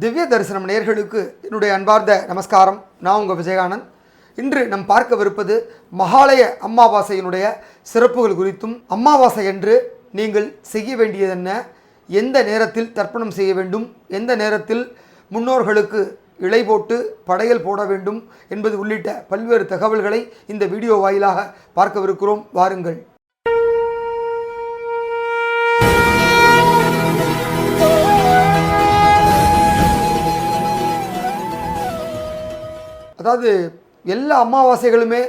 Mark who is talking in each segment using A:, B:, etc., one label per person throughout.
A: திவ்ய தரிசனம் நேர்களுக்கு என்னுடைய அன்பார்ந்த நமஸ்காரம். நான் உங்கள் விஜயகானந்த். இன்று நம் பார்க்கவிருப்பது மகாலய அம்மாவாசையினுடைய சிறப்புகள் குறித்தும் அம்மாவாசை என்று நீங்கள் செய்ய வேண்டியதென்ன? எந்த நேரத்தில் தர்ப்பணம் செய்ய வேண்டும்? எந்த நேரத்தில் முன்னோர்களுக்கு இலை போட்டு படையல் போட வேண்டும்? என்பது உள்ளிட்ட பல்வேறு தகவல்களை இந்த வீடியோ வாயிலாக பார்க்கவிருக்கிறோம். வாருங்கள். அதாவது எல்லா அமாவாசைகளுமே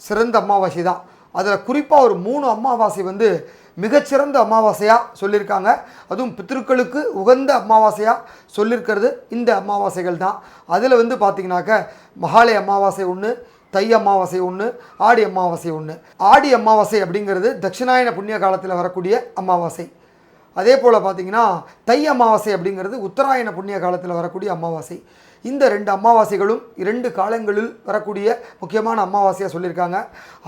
A: சிறந்த அமாவாசை தான். அதில் குறிப்பாக ஒரு மூணு அமாவாசை வந்து மிகச்சிறந்த அமாவாசையாக சொல்லியிருக்காங்க. அதுவும் பித்திருக்களுக்கு உகந்த அமாவாசையாக சொல்லியிருக்கிறது இந்த அமாவாசைகள் தான். அதில் வந்து பார்த்திங்கனாக்க மகாலய அமாவாசை ஒன்று தை அமாவாசை ஒன்று ஆடி அமாவாசை ஒன்று ஆடி அமாவாசை அப்படிங்கிறது தட்சிணாயன புண்ணிய காலத்தில் வரக்கூடிய அமாவாசை. அதே போல் பார்த்தீங்கன்னா தை அமாவாசை அப்படிங்கிறது உத்தராயண புண்ணிய காலத்தில் வரக்கூடிய அமாவாசை. இந்த ரெண்டு அமாவாசைகளும் இரண்டு காலங்களில் வரக்கூடிய முக்கியமான அமாவாசையாக சொல்லியிருக்காங்க.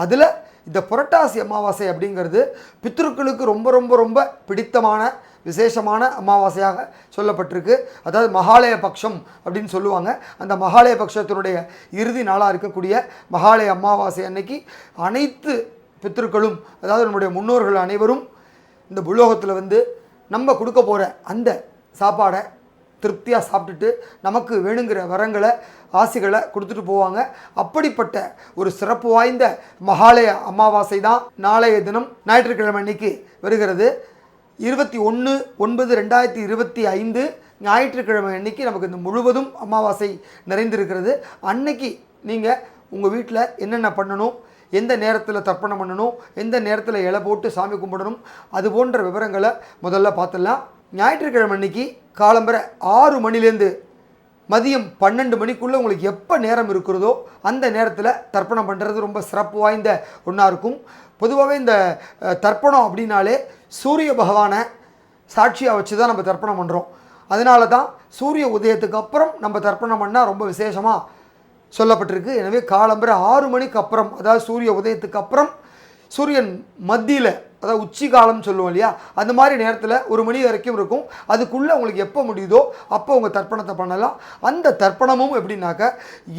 A: அதில் இந்த புரட்டாசி அமாவாசை அப்படிங்கிறது பித்ருக்களுக்கு ரொம்ப ரொம்ப ரொம்ப பிடித்தமான விசேஷமான அமாவாசையாக சொல்லப்பட்டிருக்கு. அதாவது மகாலய பட்சம் அப்படின்னு சொல்லுவாங்க. அந்த மகாலய பட்சத்தினுடைய இறுதி நாளாக இருக்கக்கூடிய மகாலய அமாவாசை அன்னைக்கு அனைத்து பித்ருக்களும் அதாவது நம்முடைய முன்னோர்கள் அனைவரும் இந்த புலோகத்தில் வந்து நம்ம கொடுக்க போகிற அந்த சாப்பாடை திருப்தியாக சாப்பிட்டுட்டு நமக்கு வேணுங்கிற வரங்களை ஆசைகளை கொடுத்துட்டு போவாங்க. அப்படிப்பட்ட ஒரு சிறப்பு வாய்ந்த மகாலய அமாவாசை தான் நாளைய தினம் ஞாயிற்றுக்கிழமை அன்னைக்கு வருகிறது. இருபத்தி ஒன்று ஒன்பது ரெண்டாயிரத்தி இருபத்தி ஐந்து ஞாயிற்றுக்கிழமை அன்னைக்கு நமக்கு இந்த முழுவதும் அமாவாசை நிறைந்திருக்கிறது. அன்னைக்கு நீங்கள் உங்கள் வீட்டில் என்னென்ன பண்ணணும் எந்த நேரத்தில் தர்ப்பணம் பண்ணணும் எந்த நேரத்தில் இலை போட்டு சாமி கும்பிடணும் அது போன்ற விவரங்களை முதல்ல பார்த்துடலாம். ஞாயிற்றுக்கிழமை அன்னைக்கு காலம்பரை ஆறு மணிலேருந்து மதியம் பன்னெண்டு மணிக்குள்ளே உங்களுக்கு எப்போ நேரம் இருக்கிறதோ அந்த நேரத்தில் தர்ப்பணம் பண்ணுறது ரொம்ப சிறப்பு வாய்ந்த ஒன்றா இருக்கும். பொதுவாகவே இந்த தர்ப்பணம் அப்படின்னாலே சூரிய பகவானை சாட்சியாக வச்சு தான் நம்ம தர்ப்பணம் பண்ணுறோம் அதனால தான் சூரிய உதயத்துக்கு அப்புறம் நம்ம தர்ப்பணம் பண்ணால் ரொம்ப விசேஷமாக சொல்லப்பட்டிருக்கு. எனவே காலம்பரை ஆறு மணிக்கு அப்புறம் அதாவது சூரிய உதயத்துக்கு அப்புறம் சூரியன் மத்தியில் அதாவது உச்சி காலம் சொல்லுவோம் இல்லையா அந்த மாதிரி நேரத்தில் ஒரு மணி வரைக்கும் இருக்கும். அதுக்குள்ளே உங்களுக்கு எப்போ முடியுதோ அப்போ உங்கள் தர்ப்பணத்தை பண்ணலாம். அந்த தர்ப்பணமும் எப்படின்னாக்க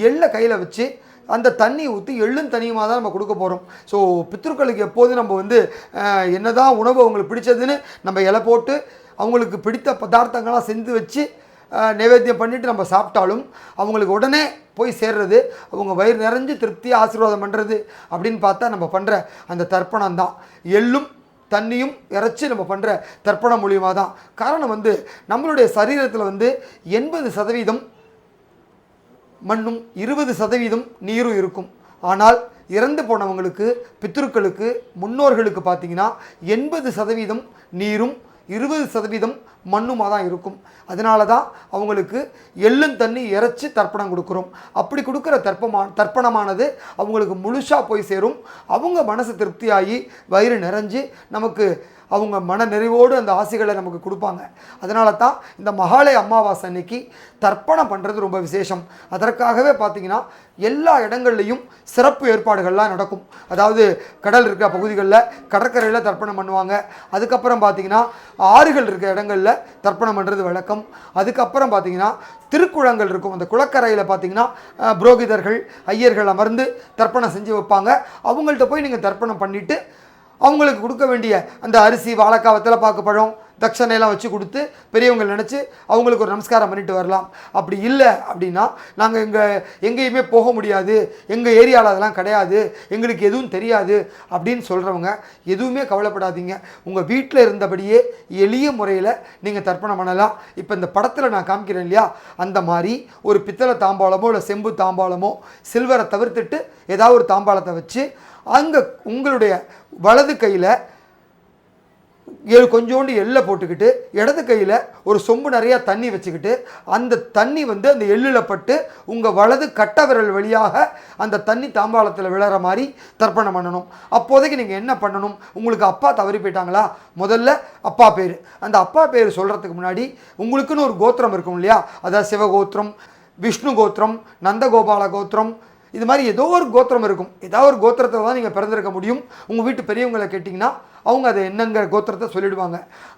A: எள்ளை கையில் வச்சு அந்த தண்ணி ஊற்றி எள்ளும் தனியுமாக தான் நம்ம கொடுக்க போகிறோம் ஸோ பித்ருக்களுக்கு எப்போதும் நம்ம வந்து என்ன என்னதான் உணவு அவங்களுக்கு பிடிச்சதுன்னு நம்ம இலை போட்டு அவங்களுக்கு பிடித்த பதார்த்தங்களாக செஞ்சு வச்சு நைவேத்தியம் பண்ணிவிட்டு நம்ம சாப்பிட்டாலும் அவங்களுக்கு உடனே போய் சேர்றது அவங்க வயிறு நிறைஞ்சு திருப்தியாக ஆசீர்வாதம் பண்ணுறது அப்படின்னு பார்த்தா நம்ம பண்ணுற அந்த தர்ப்பணம் தான். எள்ளும் தண்ணியும் இறைச்சி நம்ம பண்ணுற தர்ப்பணம் மூலியமாக தான். காரணம் வந்து நம்மளுடைய சரீரத்தில் வந்து எண்பது சதவீதம் மண்ணும் இருபது சதவீதம் நீரும் இருக்கும். ஆனால் இறந்து போனவங்களுக்கு பித்ருக்களுக்கு முன்னோர்களுக்கு பார்த்தீங்கன்னா எண்பது சதவீதம் நீரும் இருபது சதவீதம் மண்ணுமாக தான் இருக்கும். அதனால தான் அவங்களுக்கு எள்ளும் தண்ணி இறைச்சி தர்ப்பணம் கொடுக்குறோம். அப்படி கொடுக்குற தர்ப்பமா தர்ப்பணமானது அவங்களுக்கு முழுசாக போய் சேரும். அவங்க மனசு திருப்தியாகி வயிறு நிறைஞ்சு நமக்கு அவங்க மன நிறைவோடு அந்த ஆசைகளை நமக்கு கொடுப்பாங்க. அதனால தான் இந்த மகாலய அமாவாசை அன்னைக்கு தர்ப்பணம் பண்ணுறது ரொம்ப விசேஷம். அதற்காகவே பார்த்தீங்கன்னா எல்லா இடங்கள்லையும் சிறப்பு ஏற்பாடுகள்லாம் நடக்கும். அதாவது கடல் இருக்கிற பகுதிகளில் கடற்கரையில் தர்ப்பணம் பண்ணுவாங்க. அதுக்கப்புறம் பார்த்தீங்கன்னா ஆறுகள் இருக்கிற இடங்களில் தர்ப்பணம் பண்ணுறது வழக்கம். அதுக்கப்புறம் பார்த்தீங்கன்னா திருக்குளங்கள் இருக்கும். அந்த குளக்கரையில் பார்த்தீங்கன்னா புரோகிதர்கள் ஐயர்கள் அமர்ந்து தர்ப்பணம் செஞ்சு வைப்பாங்க. அவங்கள்ட்ட போய் நீங்கள் தர்ப்பணம் பண்ணிவிட்டு அவங்களுக்கு கொடுக்க வேண்டிய அந்த அரிசி வாழைக்காய் வெத்தலைப்பாக்கு பழம் தட்சணையெல்லாம் வச்சு கொடுத்து பெரியவங்க நினச்சி அவங்களுக்கு ஒரு நமஸ்காரம் பண்ணிட்டு வரலாம். அப்படி இல்லை அப்படின்னா நாங்கள் எங்கள் எங்கேயுமே போக முடியாது. எங்கள் ஏரியாவில் அதெல்லாம் கிடையாது. எங்களுக்கு எதுவும் தெரியாது அப்படின்னு சொல்கிறவங்க எதுவுமே கவலைப்படாதீங்க. உங்கள் வீட்டில் இருந்தபடியே எளிய முறையில் நீங்கள் தர்ப்பணம் பண்ணலாம். இப்போ இந்த படத்தில் நான் காமிக்கிறேன் இல்லையா? அந்த மாதிரி ஒரு பித்தளை தாம்பாளமோ இல்லை செம்பு தாம்பாளமோ சில்வரை தவிர்த்துட்டு ஏதாவது ஒரு தாம்பாளத்தை வச்சு அங்கே உங்களுடைய வலது கையில் ஏழு கொஞ்சோண்டு எள்ளை போட்டுக்கிட்டு இடது கையில் ஒரு சொம்பு நிறையா தண்ணி வச்சுக்கிட்டு அந்த தண்ணி வந்து அந்த எள்ளில் பட்டு உங்கள் வலது கட்ட விரல் வழியாக அந்த தண்ணி தாம்பாளத்தில் விழற மாதிரி தர்ப்பணம் பண்ணணும். அப்போதைக்கு நீங்கள் என்ன பண்ணணும்? உங்களுக்கு அப்பா தவறி போயிட்டாங்களா? முதல்ல அப்பா பேர். அந்த அப்பா பேர் சொல்கிறதுக்கு முன்னாடி உங்களுக்குன்னு ஒரு கோத்திரம் இருக்கும் இல்லையா? அதாவது சிவகோத்திரம் விஷ்ணு கோத்திரம் நந்தகோபால கோத்திரம் இது மாதிரி ஏதோ ஒரு கோத்திரம் இருக்கும். ஏதாவது ஒரு கோத்திரத்தில் தான் நீங்கள் பிறந்திருக்க முடியும். உங்கள் வீட்டு பெரியவங்களை கேட்டிங்கன்னா அவங்க அதை என்னங்கிற கோத்திரத்தை சொல்லிடுவாங்க.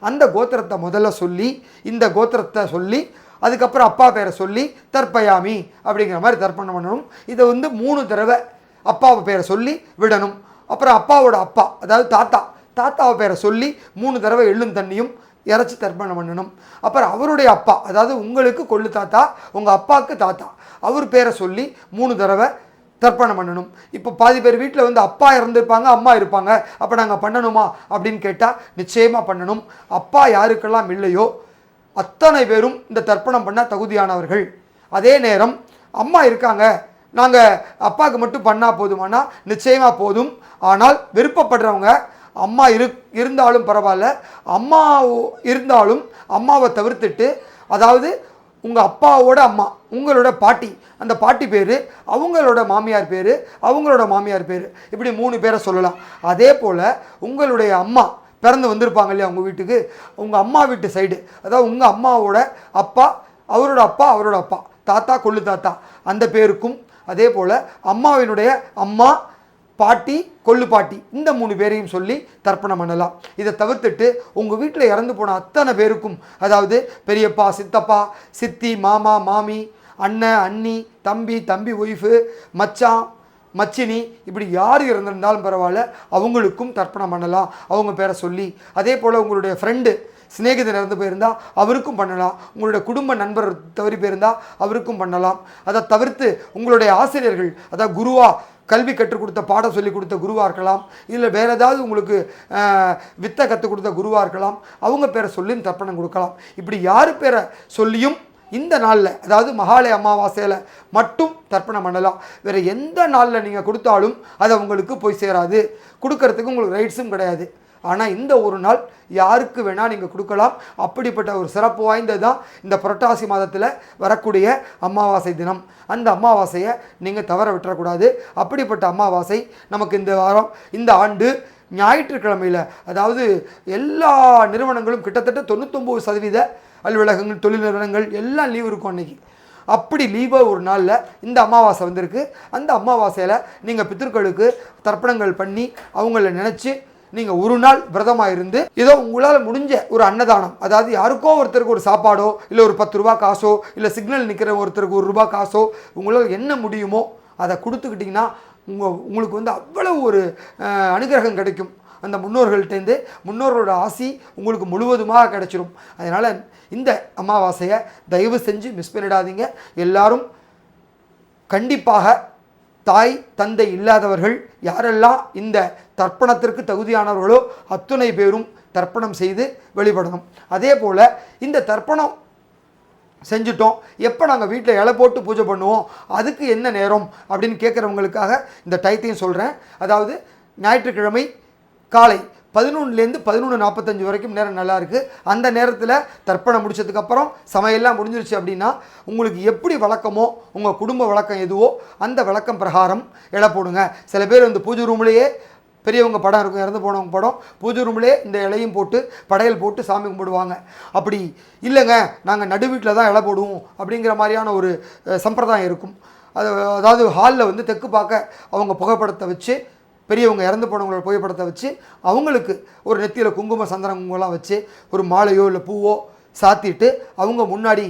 A: அந்த கோத்திரத்தை முதல்ல சொல்லி இந்த கோத்திரத்தை சொல்லி அதுக்கப்புறம் அப்பா பேரை சொல்லி தற்பயாமி அப்படிங்கிற மாதிரி தர்ப்பணம் பண்ணணும். இதை வந்து மூணு தடவை அப்பாவை பேரை சொல்லி விடணும். அப்புறம் அப்பாவோட அப்பா அதாவது தாத்தா தாத்தாவை பேரை சொல்லி மூணு தடவை எள்ளும் தண்ணியும் இறச்சி தர்ப்பணம் பண்ணணும். அப்புறம் அவருடைய அப்பா அதாவது உங்களுக்கு கொள்ளு தாத்தா உங்கள் அப்பாவுக்கு தாத்தா அவர் பேரை சொல்லி மூணு தடவை தர்ப்பணம் பண்ணணும். இப்போ பாதி பேர் வீட்டில் வந்து அப்பா இறந்துருப்பாங்க அம்மா இருப்பாங்க. அப்போ நாங்கள் பண்ணணுமா? அப்படின்னு கேட்டால் நிச்சயமாக பண்ணணும். அப்பா யாருக்கெல்லாம் இல்லையோ அத்தனை பேரும் இந்த தர்ப்பணம் பண்ண தகுதியானவர்கள். அதே நேரம் அம்மா இருக்காங்க. நாங்கள் அப்பாவுக்கு மட்டும் பண்ணால் போதுமானா? நிச்சயமாக போதும். ஆனால் விருப்பப்படுறவங்க அம்மா இரு இருந்தாலும் பரவாயில்ல. அம்மா இருந்தாலும் அம்மாவை தவிர்த்துட்டு அதாவது உங்கள் அப்பாவோட அம்மா உங்களோட பாட்டி அந்த பாட்டி பேர் அவங்களோட மாமியார் பேர் அவங்களோட மாமியார் பேர் இப்படி மூணு பேரை சொல்லலாம். அதே போல் உங்களுடைய அம்மா பிறந்து வந்திருப்பாங்க இல்லையா உங்கள் வீட்டுக்கு? உங்கள் அம்மா வீட்டு சைடு அதாவது உங்கள் அம்மாவோட அப்பா அவரோட அப்பா அவரோட அப்பா தாத்தா கொள்ளு தாத்தா அந்த பேருக்கும். அதே போல் அம்மாவினுடைய அம்மா பாட்டி கொள்ளு பாட்டி இந்த மூணு பேரையும் சொல்லி தர்ப்பணம் பண்ணலாம். இதை தவிர்த்துட்டு உங்கள் வீட்டில் இறந்து போன அத்தனை பேருக்கும் அதாவது பெரியப்பா சித்தப்பா சித்தி மாமா மாமி அண்ணன் அண்ணி தம்பி தம்பி ஒய்ஃபு மச்சான் மச்சினி இப்படி யார் இறந்திருந்தாலும் பரவாயில்ல அவங்களுக்கும் தர்ப்பணம் பண்ணலாம். அவங்க பேரை சொல்லி அதே போல் உங்களுடைய ஃப்ரெண்டு சிநேகிதன் இறந்து போயிருந்தால் அவருக்கும் பண்ணலாம். உங்களுடைய குடும்ப நண்பர் தவறி போயிருந்தால் அவருக்கும் பண்ணலாம். அதை தவிர்த்து உங்களுடைய ஆசிரியர்கள் அதாவது குருவா கல்வி கற்றுக் கொடுத்த பாடம் சொல்லிக் கொடுத்த குருவாக இருக்கலாம் இல்லை வேறு ஏதாவது உங்களுக்கு வித்தை கற்றுக் கொடுத்த குருவாக இருக்கலாம் அவங்க பேரை சொல்லியும் தர்ப்பணம் கொடுக்கலாம். இப்படி யார் பேரை சொல்லியும் இந்த நாளில் அதாவது மகாலய அமாவாசையில் மட்டும் தர்ப்பணம் பண்ணலாம். வேறு எந்த நாளில் நீங்கள் கொடுத்தாலும் அது உங்களுக்கு போய் சேராது. கொடுக்கறதுக்கு உங்களுக்கு ரைட்ஸும் கிடையாது. ஆனால் இந்த ஒரு நாள் யாருக்கு வேணால் நீங்கள் கொடுக்கலாம். அப்படிப்பட்ட ஒரு சிறப்பு வாய்ந்தது தான் இந்த புரட்டாசி மாதத்தில் வரக்கூடிய அமாவாசை தினம். அந்த அமாவாசையை நீங்கள் தவற விட்டுறக்கூடாது. அப்படிப்பட்ட அமாவாசை நமக்கு இந்த வாரம் இந்த ஆண்டு ஞாயிற்றுக்கிழமையில் அதாவது எல்லா நிறுவனங்களும் கிட்டத்தட்ட தொண்ணூத்தொம்பது சதவீத அலுவலகங்கள் தொழில் நிறுவனங்கள் எல்லாம் லீவ் இருக்கும் அன்றைக்கி அப்படி லீவாக ஒரு நாளில் இந்த அமாவாசை வந்திருக்கு. அந்த அமாவாசையில் நீங்கள் பித்திருக்களுக்கு தர்ப்பணங்கள் பண்ணி அவங்கள நினச்சி நீங்கள் ஒரு நாள் விரதமாக இருந்து ஏதோ உங்களால் முடிஞ்ச ஒரு அன்னதானம் அதாவது யாருக்கோ ஒருத்தருக்கு ஒரு சாப்பாடோ இல்லை ஒரு பத்து ரூபா காசோ இல்லை சிக்னல் நிற்கிற ஒருத்தருக்கு ஒரு ரூபா காசோ உங்களால் என்ன முடியுமோ அதை கொடுத்துக்கிட்டிங்கன்னா உங்கள் உங்களுக்கு வந்து அவ்வளவு ஒரு அனுகிரகம் கிடைக்கும். அந்த முன்னோர்கள்ட்டேருந்து முன்னோர்களோட ஆசி உங்களுக்கு முழுவதுமாக கிடைச்சிரும். அதனால் இந்த அமாவாசையை தயவு செஞ்சு மிஸ் பண்ணிடாதீங்க. எல்லாரும் கண்டிப்பாக தாய் தந்தை இல்லாதவர்கள் யாரெல்லாம் இந்த தர்ப்பணத்திற்கு தகுதியானவர்களோ அத்துணை பேரும் தர்ப்பணம் செய்து வெளிப்படணும். அதே போல் இந்த தர்ப்பணம் செஞ்சுட்டோம். எப்போ நாங்கள் வீட்டில் இலை போட்டு பூஜை பண்ணுவோம்? அதுக்கு என்ன நேரம்? அப்படின்னு கேட்குறவங்களுக்காக இந்த டயத்தையும் சொல்கிறேன் அதாவது ஞாயிற்றுக்கிழமை காலை பதினொன்றுலேருந்து பதினொன்று நாற்பத்தஞ்சு வரைக்கும் நேரம் நல்லா இருக்குது அந்த நேரத்தில் தர்ப்பணம் முடிச்சதுக்கப்புறம் சமையல்லாம் முடிஞ்சிருச்சு அப்படின்னா உங்களுக்கு எப்படி வழக்கமோ உங்கள் குடும்ப வழக்கம் எதுவோ அந்த வழக்கம் பிரகாரம் இலை போடுங்க. சில பேர் வந்து பூஜை ரூம்லேயே பெரியவங்க படம் இருக்கும் இறந்து போனவங்க படம் பூஜை ரூம்லேயே இந்த இலையும் போட்டு படையல் போட்டு சாமி கும்பிடுவாங்க. அப்படி இல்லைங்க நாங்கள் நடு வீட்டில் தான் இலை போடுவோம் அப்படிங்கிற மாதிரியான ஒரு சம்பிரதாயம் இருக்கும். அது அதாவது ஹாலில் வந்து தெற்கு பார்க்க அவங்க புகைப்படத்தை வச்சு பெரியவங்க இறந்து போனவங்களோட புகைப்படத்தை வச்சு அவங்களுக்கு ஒரு நெத்தியில் குங்கும சந்தனம் குங்குமம்லாம் வச்சு ஒரு மாலையோ இல்லை பூவோ சாத்திட்டு அவங்க முன்னாடி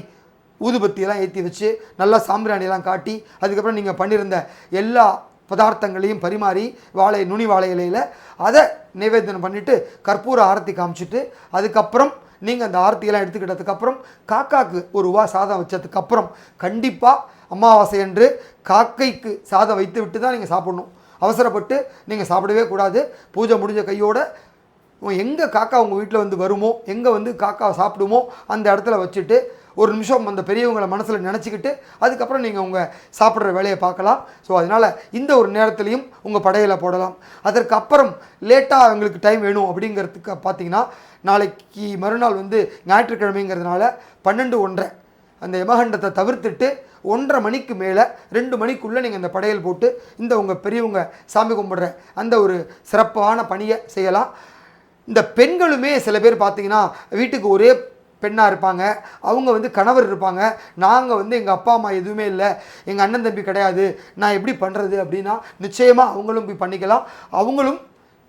A: ஊதுபத்தியெல்லாம் ஏற்றி வச்சு நல்லா சாம்பிராணியெல்லாம் காட்டி அதுக்கப்புறம் நீங்கள் பண்ணியிருந்த எல்லா பதார்த்தங்களையும் பரிமாறி வாழை நுனி வாழை இலையில் அதை நிவேதனம் பண்ணிவிட்டு கற்பூர ஆரத்தி காமிச்சிட்டு அதுக்கப்புறம் நீங்கள் அந்த ஆரத்தியெல்லாம் எடுத்துக்கிட்டதுக்கப்புறம் காக்காக்கு ஒரு ரூபா சாதம் வச்சதுக்கப்புறம் கண்டிப்பாக அமாவாசை என்று காக்கைக்கு சாதம் வைத்து விட்டு தான் நீங்கள் சாப்பிடணும். அவசரப்பட்டு நீங்கள் சாப்பிடவே கூடாது. பூஜை முடிஞ்ச கையோட எங்கே காக்கா உங்கள் வீட்டில் வந்து வருமோ எங்கே வந்து காக்கா சாப்பிடுமோ அந்த இடத்துல வச்சுட்டு ஒரு நிமிஷம் அந்த பெரியவங்களை மனசில் நினச்சிக்கிட்டு அதுக்கப்புறம் நீங்கள் உங்கள் சாப்பிட்ற வேலையை பார்க்கலாம். ஸோ அதனால் இந்த ஒரு நேரத்துலையும் உங்கள் படையலை போடலாம். அதற்கு அப்புறம் லேட்டாக அவங்களுக்கு டைம் வேணும் அப்படிங்கிறதுக்கு பார்த்தீங்கன்னா நாளைக்கு மறுநாள் வந்து ஞாயிற்றுக்கிழமைங்கிறதுனால பன்னெண்டு ஒன்றரை. அந்த யமகண்டத்தை தவிர்த்துட்டு ஒன்றரை மணிக்கு மேலே ரெண்டு மணிக்குள்ளே நீங்கள் இந்த படையல் போட்டு இந்த உங்கள் பெரியவங்க சாமி கும்பிட்ற அந்த ஒரு சிறப்பான பணியை செய்யலாம். இந்த பெண்களுமே சில பேர் பார்த்தீங்கன்னா வீட்டுக்கு ஒரே பெண்ணாக இருப்பாங்க. அவங்க வந்து கணவர் இருப்பாங்க. நாங்கள் வந்து எங்கள் அப்பா அம்மா எதுவுமே இல்லை. எங்கள் அண்ணன் தம்பி கிடையாது. நான் எப்படி பண்ணுறது அப்படின்னா நிச்சயமாக அவங்களும் போய் பண்ணிக்கலாம். அவங்களும்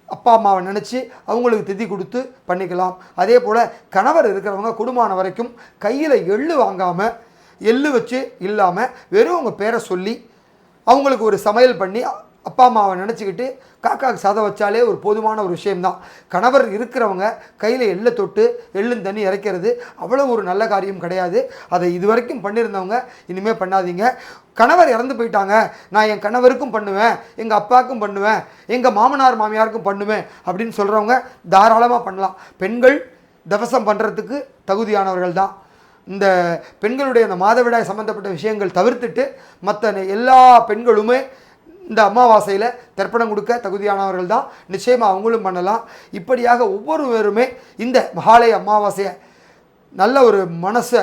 A: அப்பா அம்மாவை நினச்சி அவங்களுக்கு திதி கொடுத்து பண்ணிக்கலாம். அதே போல் கணவர் இருக்கிறவங்க குடும்பமான வரைக்கும் கையில் எள்ளு வாங்காமல் எள்ளு வச்சு இல்லாமல் வெறும் அவங்க பேரை சொல்லி அவங்களுக்கு ஒரு சமையல் பண்ணி அப்பா அம்மாவை நினச்சிக்கிட்டு காக்காவுக்கு சாதம் வச்சாலே ஒரு போதுமான ஒரு விஷயம்தான். கணவர் இருக்கிறவங்க கையில் எள்ளை தொட்டு எள்ளும் தண்ணி இறைக்கிறது அவ்வளோ ஒரு நல்ல காரியம் கிடையாது. அதை இது வரைக்கும் பண்ணியிருந்தவங்க இனிமேல் பண்ணாதீங்க. கணவர் இறந்து போயிட்டாங்க. நான் என் கணவருக்கும் பண்ணுவேன் எங்கள் அப்பாவுக்கும் பண்ணுவேன் எங்கள் மாமனார் மாமியாருக்கும் பண்ணுவேன் அப்படின்னு சொல்கிறவங்க தாராளமாக பண்ணலாம். பெண்கள் தவசம் பண்ணுறதுக்கு தகுதியானவர்கள் தான் இந்த பெண்களுடைய அந்த மாதவிடாய் சம்மந்தப்பட்ட விஷயங்கள் தவிர்த்துட்டு மற்ற எல்லா பெண்களுமே இந்த அமாவாசையில் தர்ப்பணம் கொடுக்க தகுதியானவர்கள் தான் நிச்சயமாக அவங்களும் பண்ணலாம். இப்படியாக ஒவ்வொருவருமே இந்த மகாலய அமாவாசையை நல்ல ஒரு மனசை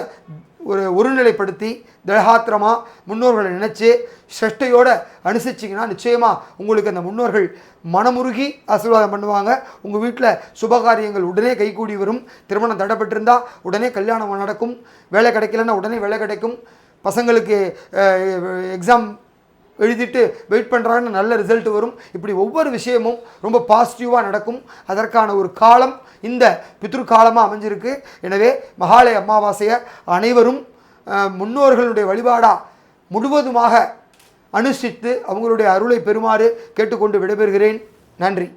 A: ஒரு ஒருநிலைப்படுத்தி திடகாத்திரமாக முன்னோர்களை நினச்சி சிரஷ்டையோடு அனுசரிச்சிங்கன்னா நிச்சயமாக உங்களுக்கு அந்த முன்னோர்கள் மனமுருகி ஆசீர்வாதம் பண்ணுவாங்க. உங்கள் வீட்டில் சுபகாரியங்கள் உடனே கைகூடி வரும். திருமணம் தடைப்பட்டிருந்தால் உடனே கல்யாணம் நடக்கும். வேலை கிடைக்கலன்னா உடனே வேலை கிடைக்கும். பசங்களுக்கு எக்ஸாம் எழுதிட்டு வெயிட் பண்ணுறாங்கன்னு நல்ல ரிசல்ட் வரும். இப்படி ஒவ்வொரு விஷயமும் ரொம்ப பாசிட்டிவாக நடக்கும். அதற்கான ஒரு காலம் இந்த பித்ரு காலமாக அமைஞ்சிருக்கு. எனவே மகாலய அமாவாசையை அனைவரும் முன்னோர்களுடைய வழிபாடாக முழுவதுமாக அனுஷ்டித்து அவங்களுடைய அருளை பெறுமாறு கேட்டுக்கொண்டு விடைபெறுகிறேன். நன்றி.